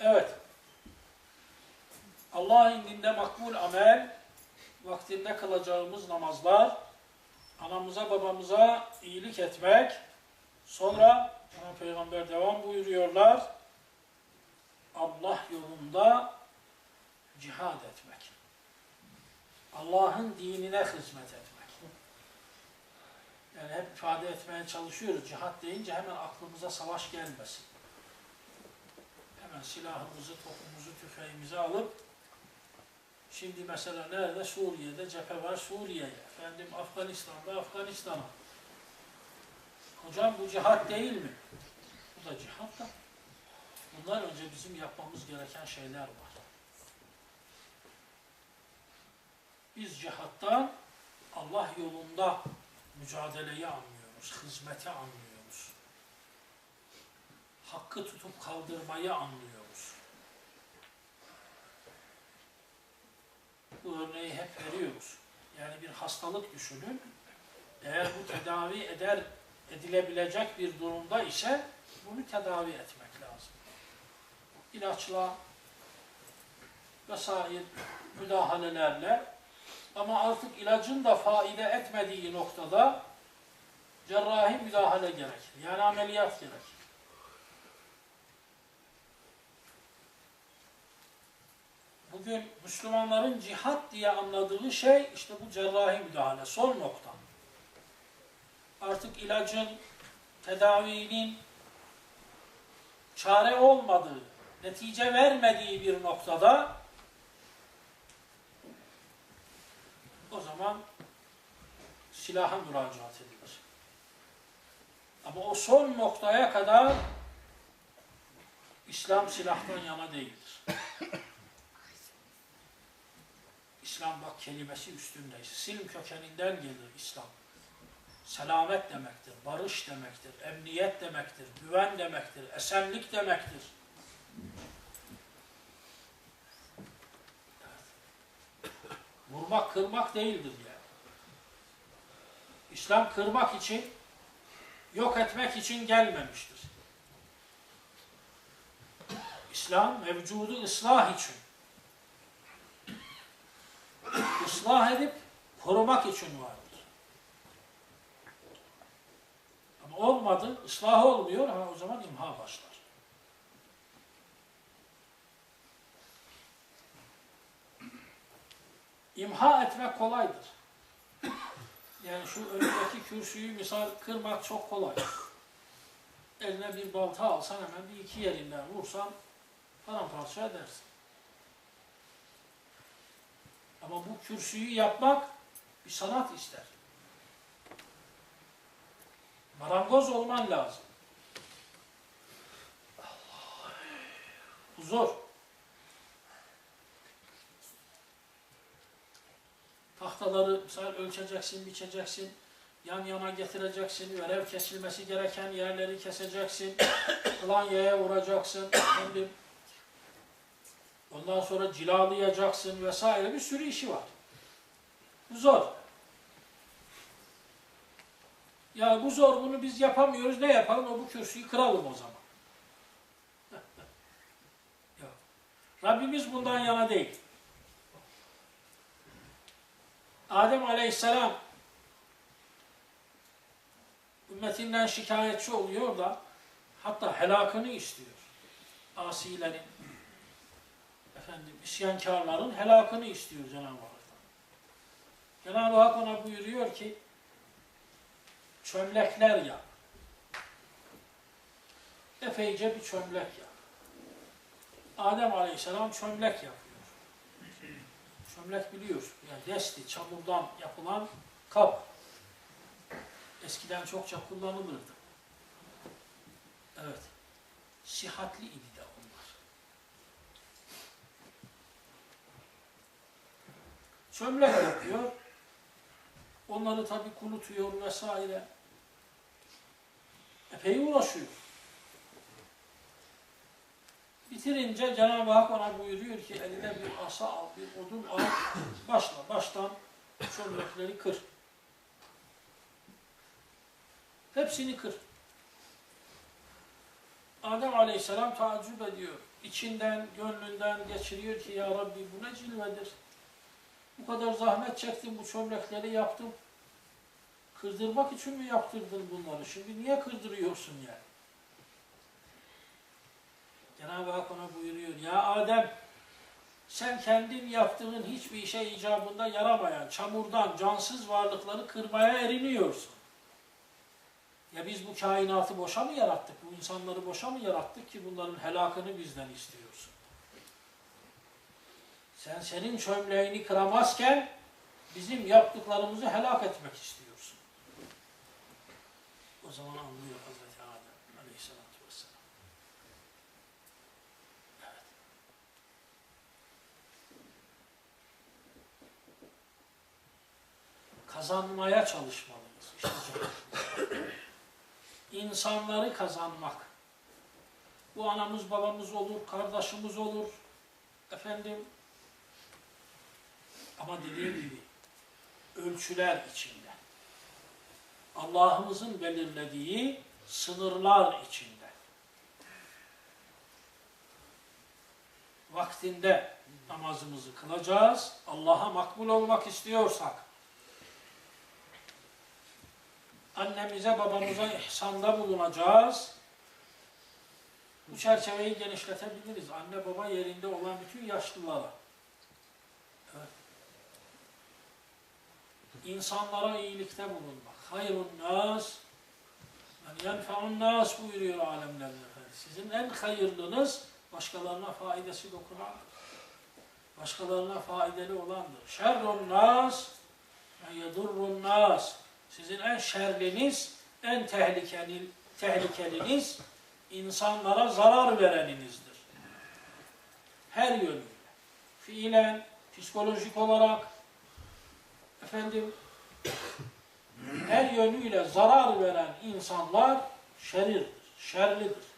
Evet. Allah indinde makbul amel, vaktinde kılacağımız namazlar, anamıza babamıza iyilik etmek, sonra Cenab-ı Peygamber devam buyuruyorlar, Allah yolunda cihad etmek. Allah'ın dinine hizmet etmek. Yani hep ifade etmeye çalışıyoruz. Cihat deyince hemen aklımıza savaş gelmesin. Hemen silahımızı, topumuzu, tüfeğimizi alıp şimdi mesela nerede? Suriye'de cephe var Suriye'ye. Efendim Afganistan'da Afganistan'a. Hocam bu cihat değil mi? Bu da cihat da. Bunlar önce bizim yapmamız gereken şeyler var. Biz cihattan Allah yolunda mücadeleyi anlıyoruz, hizmeti anlıyoruz. Hakkı tutup kaldırmayı anlıyoruz. Bu örneği hep veriyoruz. Yani bir hastalık düşünün. Eğer bu tedavi eder edilebilecek bir durumda ise bunu tedavi etmek lazım. İlaçla vesaire müdahalelerle ama artık ilacın da faide etmediği noktada cerrahi müdahale gerekir. Yani ameliyat gerekir. Bugün Müslümanların cihat diye anladığı şey işte bu cerrahi müdahale. Son nokta. Artık ilacın, tedavinin çare olmadığı, netice vermediği bir noktada o zaman silaha müracaat edilir. Ama o son noktaya kadar İslam silahtan yana değildir. İslam bak kelimesi üstünde. Silm kökeninden gelir İslam. Selamet demektir, barış demektir, emniyet demektir, güven demektir, esenlik demektir. Vurmak, kırmak değildir yani. İslam kırmak için, yok etmek için gelmemiştir. İslam mevcudu ıslah için. Islah edip korumak için vardır. Ama olmadı, ıslah olmuyor ama o zaman imha başlar. İmha etmek kolaydır. Yani şu önündeki kürsüyü misal kırmak çok kolay. Eline bir balta alsan hemen bir iki yerinden vursan paramparça edersin. Ama bu kürsüyü yapmak bir sanat ister. Marangoz olman lazım. Bu zor. Tahtaları misal ölçeceksin, biçeceksin, yan yana getireceksin, görev kesilmesi gereken yerleri keseceksin, falan yaya vuracaksın, efendim, ondan sonra cilalayacaksın vesaire bir sürü işi var. Zor. Ya bu zor, bunu biz yapamıyoruz, ne yapalım? O bu kürsüyü kıralım o zaman. Yok. Rabbimiz bundan yana değil. Adem aleyhisselam ümmetinden şikayetçi oluyor da hatta helakını istiyor. Asilerin, efendim isyankarların helakını istiyor Cenab-ı Hak'tan. Cenab-ı Hak ona buyuruyor ki çömlekler yap. Epeyce bir çömlek yap. Adem aleyhisselam çömlek yapıyor. Çömlek biliyor. Yani desti, çamurdan yapılan kap. Eskiden çokça kullanılırdı. Evet. Sihatli idi de onlar. Çömlek yapıyor. Onları tabi kurutuyor vesaire. Epey uğraşıyor. Bitirince Cenab-ı Hak ona buyuruyor ki eline bir asa al, bir odun al, başla, baştan çömlekleri kır. Hepsini kır. Adem Aleyhisselam taaccüp ediyor. içinden, gönlünden geçiriyor ki ya Rabbi bu ne cilvedir. Bu kadar zahmet çektim, bu çömlekleri yaptım. Kırdırmak için mi yaptırdın bunları? Şimdi niye kırdırıyorsun yani? Cenab-ı Hak ona buyuruyor. Ya Adem sen kendin yaptığın hiçbir işe icabında yaramayan çamurdan cansız varlıkları kırmaya eriniyorsun. Ya biz bu kainatı boşa mı yarattık? Bu insanları boşa mı yarattık ki bunların helakını bizden istiyorsun? Sen senin çömleğini kıramazken bizim yaptıklarımızı helak etmek istiyorsun. O zaman anlıyor Hazreti Adem aleyhissalatü vesselam. Evet. Kazanmaya çalışmalıyız. İşte. İnsanları kazanmak. Bu anamız babamız olur, kardeşimiz olur. Efendim ama dediğim gibi ölçüler içinde. Allah'ımızın belirlediği sınırlar içinde. Vaktinde namazımızı kılacağız. Allah'a makbul olmak istiyorsak. Annemize babamıza ihsanda bulunacağız. Bu çerçeveyi genişletebiliriz. Anne baba yerinde olan bütün yaşlılara. İnsanlara iyilikte bulunmak. Hayrun nas men yenfe'un nas buyuruyor alemlerin efendim. Sizin en hayırlınız başkalarına faydası dokunan, başkalarına faydalı olandır. Şerrun nas men yedurrun nas. Sizin en şerliniz, en tehlikeli, tehlikeliniz insanlara zarar vereninizdir. Her yönüyle. Fiilen, psikolojik olarak, efendim her yönüyle zarar veren insanlar şerirdir, şerlidir.